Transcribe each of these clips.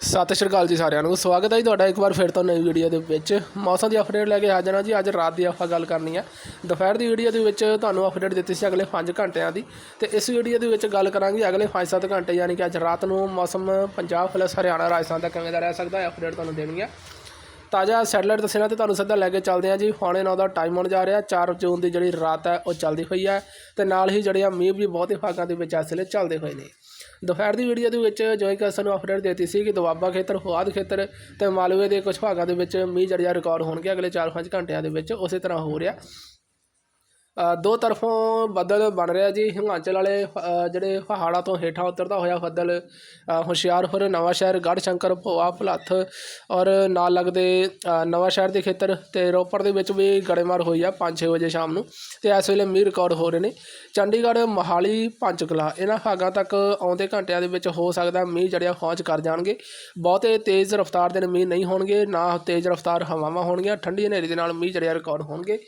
ਸਤਿ ਸ਼੍ਰੀ ਅਕਾਲ ਜੀ ਸਾਰਿਆਂ ਨੂੰ। ਸਵਾਗਤ ਹੈ ਜੀ ਤੁਹਾਡਾ ਇੱਕ ਵਾਰ ਫਿਰ ਤੋਂ ਨਵੀਂ ਵੀਡੀਓ ਦੇ ਵਿੱਚ। ਮੌਸਮ ਦੀ ਅਪਡੇਟ ਲੈ ਕੇ ਆ ਜਾਣਾ ਜੀ। ਅੱਜ ਰਾਤ ਦੀ ਆਪਾਂ ਗੱਲ ਕਰਨੀ ਆ। ਦੁਪਹਿਰ ਦੀ ਵੀਡੀਓ ਦੇ ਵਿੱਚ ਤੁਹਾਨੂੰ ਅਪਡੇਟ ਦਿੱਤੀ ਸੀ ਅਗਲੇ 5 ਘੰਟਿਆਂ ਦੀ। ਤੇ ਇਸ ਵੀਡੀਓ ਦੇ ਵਿੱਚ ਗੱਲ ਕਰਾਂਗੇ ਅਗਲੇ 5-7 ਘੰਟੇ, ਯਾਨੀ ਕਿ ਅੱਜ ਰਾਤ ਨੂੰ ਮੌਸਮ ਪੰਜਾਬ ਪਲੱਸ ਹਰਿਆਣਾ, ਰਾਜਸਥਾਨ ਦਾ ਕਿਵੇਂ ਦਾ ਰਹਿ ਸਕਦਾ ਹੈ ਅਪਡੇਟ ਤੁਹਾਨੂੰ ਦੇਣੀ ਹੈ ਤਾਜ਼ਾ ਸੈਟਲਾਈਟ ਦੱਸਣਾ ਤੇ ਤੁਹਾਨੂੰ ਸਿੱਧਾ ਲੈ ਕੇ ਚੱਲਦੇ ਹਾਂ ਜੀ। ਹੌਣੇ ਨੌ ਦਾ ਟਾਈਮ ਹੋਣ ਜਾ ਰਿਹਾ। 4 ਜੂਨ ਦੀ ਜਿਹੜੀ ਰਾਤ ਹੈ, ਉਹ ਚੱਲਦੀ ਹੋਈ ਹੈ। ਤੇ ਨਾਲ ਹੀ ਜਿਹੜੀਆਂ ਮੀਂਹ ਵੀ ਬਹੁਤੇ ਭਾਗਾਂ ਦੇ ਵਿੱਚ ਇਸ ਵੇਲੇ ਚੱਲਦੇ ਹੋਏ ਨੇ। ਦੁਪਹਿਰ ਦੀ ਵੀਡੀਓ ਦੇ ਵਿੱਚ ਜੋ ਕਿ ਸਾਨੂੰ ਅਪਡੇਟ ਦਿੱਤੀ ਸੀ ਕਿ ਦੁਆਬਾ ਖੇਤਰ, ਫੁਆਦ ਖੇਤਰ ਤੇ ਮਾਲਵੇ ਦੇ ਕੁਝ ਭਾਗਾਂ ਦੇ ਵਿੱਚ ਮੀਂਹ ਜਿਹੜਿਆ ਰਿਕਾਰਡ ਹੋਣਗੇ ਅਗਲੇ 4-5 ਘੰਟਿਆਂ ਦੇ ਵਿੱਚ, ਉਸੇ ਤਰ੍ਹਾਂ ਹੋ ਰਿਹਾ। ਦੋ ਤਰਫੋਂ ਬੱਦਲ ਬਣ ਰਿਹਾ ਜੀ। ਹਿਮਾਚਲ ਵਾਲੇ ਜਿਹੜੇ ਪਹਾੜਾਂ ਤੋਂ ਹੇਠਾਂ ਉਤਰਦਾ ਹੋਇਆ ਬੱਦਲ ਹੁਸ਼ਿਆਰਪੁਰ, ਨਵਾਂਸ਼ਹਿਰ ਗੜ੍ਹ ਸ਼ੰਕਰ ਭੋਆ, ਭਲੱਥ ਔਰ ਨਾਲ ਲੱਗਦੇ ਨਵਾਂਸ਼ਹਿਰ ਦੇ ਖੇਤਰ ਅਤੇ ਰੋਪੜ ਦੇ ਵਿੱਚ ਵੀ ਗੜੇਮਾਰ ਹੋਈ ਆ 5-6 ਵਜੇ ਸ਼ਾਮ ਨੂੰ ਅਤੇ ਇਸ ਵੇਲੇ ਮੀਂਹ ਰਿਕਾਰਡ ਹੋ ਰਹੇ ਨੇ। ਚੰਡੀਗੜ੍ਹ, ਮੋਹਾਲੀ ਪੰਚਕਲਾ ਇਹਨਾਂ ਭਾਗਾਂ ਤੱਕ ਆਉਂਦੇ ਘੰਟਿਆਂ ਦੇ ਵਿੱਚ ਹੋ ਸਕਦਾ ਮੀਂਹ ਜਿਹੜਿਆ ਪਹੁੰਚ ਕਰ ਜਾਣਗੇ। ਬਹੁਤੇ ਤੇਜ਼ ਰਫ਼ਤਾਰ ਦੇ ਮੀਂਹ ਨਹੀਂ ਹੋਣਗੇ, ਨਾ ਤੇਜ਼ ਰਫ਼ਤਾਰ ਹਵਾਵਾਂ ਹੋਣਗੀਆਂ। ਠੰਡੀ ਹਨੇਰੀ ਦੇ ਨਾਲ ਮੀਂਹ ਜਿਹੜਿਆ ਰਿਕਾਰਡ ਹੋਣਗੇ।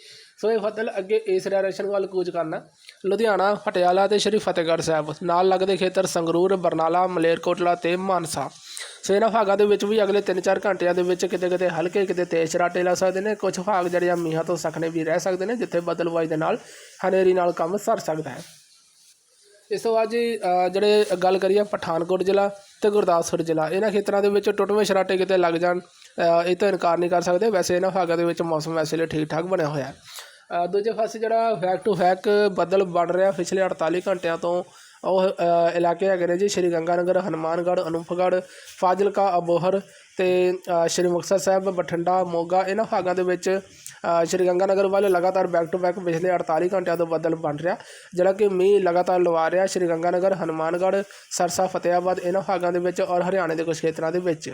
ਸੋ ਇਹ ਬੱਦਲ ਅੱਗੇ ਇਸ ਡਾਇਰੈਕਸ਼ਨ ਵੱਲ ਕੂਚ ਕਰਨਾ। ਲੁਧਿਆਣਾ, ਪਟਿਆਲਾ ਤੇ ਸ਼੍ਰੀ ਫਤਿਹਗੜ੍ਹ ਸਾਹਿਬ। ਨਾਲ ਲੱਗਦੇ ਖੇਤਰ ਸੰਗਰੂਰ, ਬਰਨਾਲਾ, ਮਲੇਰਕੋਟਲਾ ਤੇ ਮਾਨਸਾ। ਸੋ ਇਹਨਾਂ ਭਾਗਾਂ ਦੇ ਵਿੱਚ ਵੀ ਅਗਲੇ 3-4 ਘੰਟਿਆਂ ਦੇ ਵਿੱਚ ਕਿਤੇ ਕਿਤੇ ਹਲਕੇ, ਕਿਤੇ ਤੇਜ਼ ਛਰਾਟੇ ਲੱਗ ਸਕਦੇ ਨੇ। ਕੁਝ ਭਾਗ ਜਿਹੜੇ ਆ ਮੀਂਹਾਂ ਤੋਂ ਸਖਣੇ ਵੀ ਰਹਿ ਸਕਦੇ ਨੇ, ਜਿੱਥੇ ਬਦਲਵਾਈ ਦੇ ਨਾਲ ਹਨੇਰੀ ਨਾਲ ਕੰਮ ਸਰ ਸਕਦਾ ਹੈ। ਇਸ ਤੋਂ ਬਾਅਦ ਜੀ ਜਿਹੜੇ ਗੱਲ ਕਰੀਏ ਪਠਾਨਕੋਟ ਜ਼ਿਲ੍ਹਾ ਤੇ ਗੁਰਦਾਸਪੁਰ ਜ਼ਿਲ੍ਹਾ। ਇਹਨਾਂ ਖੇਤਰਾਂ ਦੇ ਵਿੱਚ ਟੁੱਟਵੇਂ ਛਰਾਟੇ ਕਿਤੇ ਲੱਗ ਜਾਣ ਇਹ ਤਾਂ ਇਨਕਾਰ ਨਹੀਂ ਕਰ ਸਕਦੇ। ਵੈਸੇ ਇਹਨਾਂ ਭਾਗਾਂ ਦੇ ਵਿੱਚ ਮੌਸਮ ਵੈਸੇ ਲਈ ਠੀਕ ਠਾਕ ਬਣਿਆ ਹੋਇਆ ਹੈ। ਦੂਜੇ ਪਾਸੇ ਜਿਹੜਾ ਫੈਕ ਟੂ ਫੈਕ ਬੱਦਲ ਬਣ ਰਿਹਾ ਪਿਛਲੇ 48 ਘੰਟਿਆਂ ਤੋਂ ਉਹ ਇਲਾਕੇ ਹੈਗੇ ਨੇ ਜੀ ਸ਼੍ਰੀ ਗੰਗਾਨਗਰ ਹਨੂੰਮਾਨਗੜ੍ਹ ਅਨੂਪਗੜ੍ਹ ਫਾਜ਼ਿਲਕਾ ਅਬੋਹਰ ਤੇ ਸ਼੍ਰੀ ਮੁਕਤਸਰ ਸਾਹਿਬ ਬਠਿੰਡਾ ਮੋਗਾ ਇਹਨਾਂ ਭਾਗਾਂ ਦੇ ਵਿੱਚ ਅ, ਸ਼੍ਰੀ ਗੰਗਾਨਗਰ ਵੱਲ ਲਗਾਤਾਰ ਬੈਕ ਟੂ ਬੈਕ ਪਿਛਲੇ 48 ਘੰਟਿਆਂ ਤੋਂ ਬੱਦਲ ਬਣ ਰਿਹਾ। ਜਿਹੜਾ ਕਿ ਮੀਂਹ ਲਗਾਤਾਰ ਲਵਾ ਰਿਹਾ ਸ਼੍ਰੀ ਗੰਗਾਨਗਰ ਹਨੂੰਮਾਨਗੜ੍ਹ ਸਰਸਾ ਫਤਿਆਬਾਦ ਇਹਨਾਂ ਭਾਗਾਂ ਦੇ ਵਿੱਚ ਔਰ ਹਰਿਆਣੇ ਦੇ ਕੁਝ ਖੇਤਰਾਂ ਦੇ ਵਿੱਚ।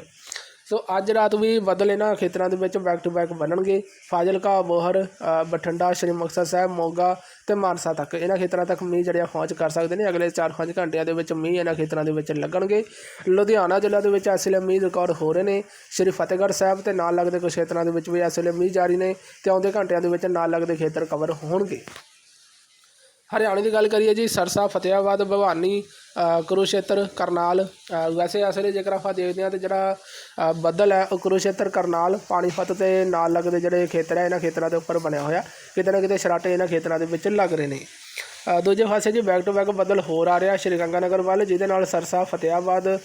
ਸੋ ਅੱਜ ਰਾਤ ਵੀ ਬਦਲ ਇਹਨਾਂ ਖੇਤਰਾਂ ਦੇ ਵਿੱਚ ਬੈਕ ਟੂ ਬੈਕ ਬਣਨਗੇ। ਫਾਜ਼ਿਲਕਾ, ਬੋਹਰ ਬਠਿੰਡਾ ਸ਼੍ਰੀ ਮੁਕਤਸਰ ਸਾਹਿਬ, ਮੋਗਾ ਤੇ ਮਾਨਸਾ ਤੱਕ। ਇਹਨਾਂ ਖੇਤਰਾਂ ਤੱਕ ਮੀਂਹ ਜਿਹੜਿਆ ਪਹੁੰਚ ਕਰ ਸਕਦੇ ਨੇ। ਅਗਲੇ 4-5 ਘੰਟਿਆਂ ਦੇ ਵਿੱਚ ਮੀਂਹ ਇਹਨਾਂ ਖੇਤਰਾਂ ਦੇ ਵਿੱਚ ਲੱਗਣਗੇ। ਲੁਧਿਆਣਾ ਜ਼ਿਲ੍ਹਾ ਦੇ ਵਿੱਚ ਇਸ ਵੇਲੇ ਮੀਂਹ ਰਿਕਾਰਡ ਹੋ ਰਹੇ ਨੇ। ਸ਼੍ਰੀ ਫਤਿਹਗੜ੍ਹ ਸਾਹਿਬ ਤੇ ਨਾਲ ਲੱਗਦੇ ਕੁਝ ਖੇਤਰਾਂ ਦੇ ਵਿੱਚ ਵੀ ਇਸ ਵੇਲੇ ਮੀਂਹ ਜਾਰੀ ਨੇ ਤੇ ਆਉਂਦੇ ਘੰਟਿਆਂ ਦੇ ਵਿੱਚ ਨਾਲ ਲੱਗਦੇ ਖੇਤਰ ਕਵਰ ਹੋਣਗੇ। ਹਰਿਆਣੇ ਦੀ ਗੱਲ ਕਰੀਏ ਜੀ ਸਰਸਾ ਫਤਿਆਬਾਦ ਭਵਾਨੀ ਅ, ਕਰਨਾਲ ਵੈਸੇ ਅਸਲੇ ਜੇਕਰ ਆਪਾਂ ਦੇਖਦੇ ਹਾਂ ਤੇ ਜਿਹੜਾ ਬੱਦਲ ਹੈ ਉਹ ਕੁਰੂਕਸ਼ੇਤਰ ਕਰਨਾਲ ਪਾਣੀਪਤ ਤੇ ਨਾਲ ਲੱਗਦੇ ਜਿਹੜੇ ਖੇਤਰ ਹੈ ਇਹਨਾਂ ਖੇਤਰਾਂ ਦੇ ਉੱਪਰ ਬਣਿਆ ਹੋਇਆ। ਕਿਤੇ ਨਾ ਕਿਤੇ ਸ਼ਰਾਟੇ ਇਹਨਾਂ ਖੇਤਰਾਂ ਦੇ ਵਿੱਚ ਲੱਗ ਰਹੇ ਨੇ। ਦੂਜੇ ਪਾਸੇ ਜੀ ਬੈਕ ਟੂ ਬੈਕ ਬੱਦਲ ਹੋਰ ਆ ਰਿਹਾ ਸ਼੍ਰੀ ਗੰਗਾਨਗਰ ਵੱਲ ਜਿਹਦੇ ਨਾਲ ਸਰਸਾ ਫਤਿਆਬਾਦ ਅ,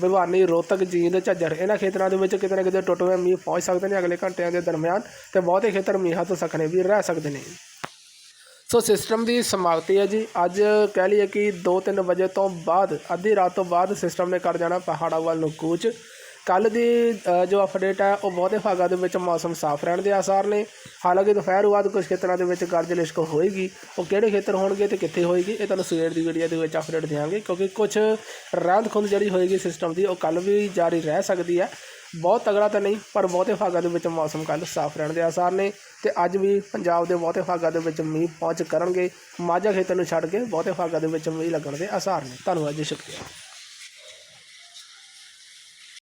ਭਿਵਾਨੀ ਰੋਹਤਕ ਜੀਂਦ ਝੱਜਰ ਇਹਨਾਂ ਖੇਤਰਾਂ ਦੇ ਵਿੱਚ ਕਿਤੇ ਨਾ ਕਿਤੇ ਟੁੱਟਵੇਂ ਮੀਂਹ ਪਹੁੰਚ ਸਕਦੇ ਨੇ ਅਗਲੇ ਘੰਟਿਆਂ ਦੇ ਦਰਮਿਆਨ ਤੇ ਬਹੁਤੇ ਖੇਤਰ ਮੀਂਹਾਂ ਤੋਂ ਸਖਣੇ ਵੀ ਰਹਿ ਸਕਦੇ ਨੇ। ਸੋ ਸਿਸਟਮ ਦੀ ਸਮਾਪਤੀ ਹੈ ਜੀ। ਅੱਜ ਕਹਿ ਲਈਏ ਕਿ 2-3 ਵਜੇ ਤੋਂ ਬਾਅਦ, ਅੱਧੀ ਰਾਤ ਤੋਂ ਬਾਅਦ ਸਿਸਟਮ ਨੇ ਕਰ ਜਾਣਾ ਪਹਾੜਾਂ ਵੱਲ ਨੂੰ ਕੂਚ। ਕੱਲ ਦੀ ਜੋ ਅਪਡੇਟ ਹੈ, ਉਹ ਬਹੁਤੇ ਭਾਗਾਂ ਦੇ ਵਿੱਚ ਮੌਸਮ ਸਾਫ਼ ਰਹਿਣ ਦੇ ਆਸਾਰ ਨੇ। ਹਾਲਾਂਕਿ ਦੁਪਹਿਰ ਬਾਅਦ ਕੁਝ ਖੇਤਰਾਂ ਦੇ ਵਿੱਚ ਗਰਜ ਲਿਸ਼ਕ ਹੋਏਗੀ। ਉਹ ਕਿਹੜੇ ਖੇਤਰ ਹੋਣਗੇ ਤੇ ਕਿੱਥੇ ਹੋਏਗੀ, ਇਹ ਤੁਹਾਨੂੰ ਸਵੇਰ ਦੀ ਵੀਡੀਓ ਦੇ ਵਿੱਚ ਅਪਡੇਟ ਦੇਵਾਂਗੇ ਕਿਉਂਕਿ ਕੁਝ ਰਾਂਦ ਖੁੰਦ ਜਿਹੜੀ ਹੋਏਗੀ ਸਿਸਟਮ ਦੀ, ਉਹ ਕੱਲ ਵੀ ਜਾਰੀ ਰਹਿ ਸਕਦੀ ਹੈ। ਬਹੁਤ ਤਗੜਾ ਤਾਂ ਨਹੀਂ, ਪਰ ਬਹੁਤੇ ਭਾਗਾਂ ਦੇ ਵਿੱਚ ਮੌਸਮ ਕੱਲ ਸਾਫ਼ ਰਹਿਣ ਦੇ ਆਸਾਰ ਨੇ ਤੇ ਅੱਜ ਵੀ ਪੰਜਾਬ ਦੇ ਬਹੁਤੇ ਭਾਗਾਂ ਦੇ ਵਿੱਚ ਮੀਂਹ ਪਹੁੰਚ ਕਰਨਗੇ। ਮਾਝਾ ਖੇਤਰ ਨੂੰ ਛੱਡ ਕੇ ਬਹੁਤੇ ਭਾਗਾਂ ਦੇ ਵਿੱਚ ਮੀਂਹ ਲੱਗਣ ਦੇ ਆਸਾਰ ਨੇ। ਧੰਨਵਾਦ ਜੀ, ਸ਼ੁਕਰੀਆ।